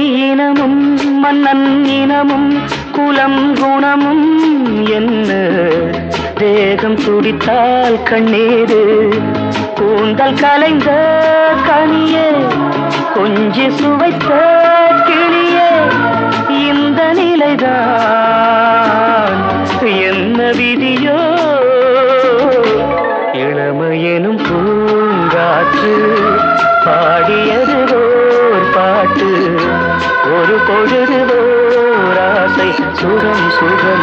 இனமும் மன்னன் இனமும் குலம் குணமும் என்ன? தேகம் துடித்தால் கண்ணீரு கூந்தல் கலைந்த கனியே கொஞ்சி சுவைத்த கிளியே இந்த நிலைதான். என்ன விதியோ? இளமையெனும் பூங்காற்று பாடியது ஒரு பொழுது ஆசை சுகம் சுகம்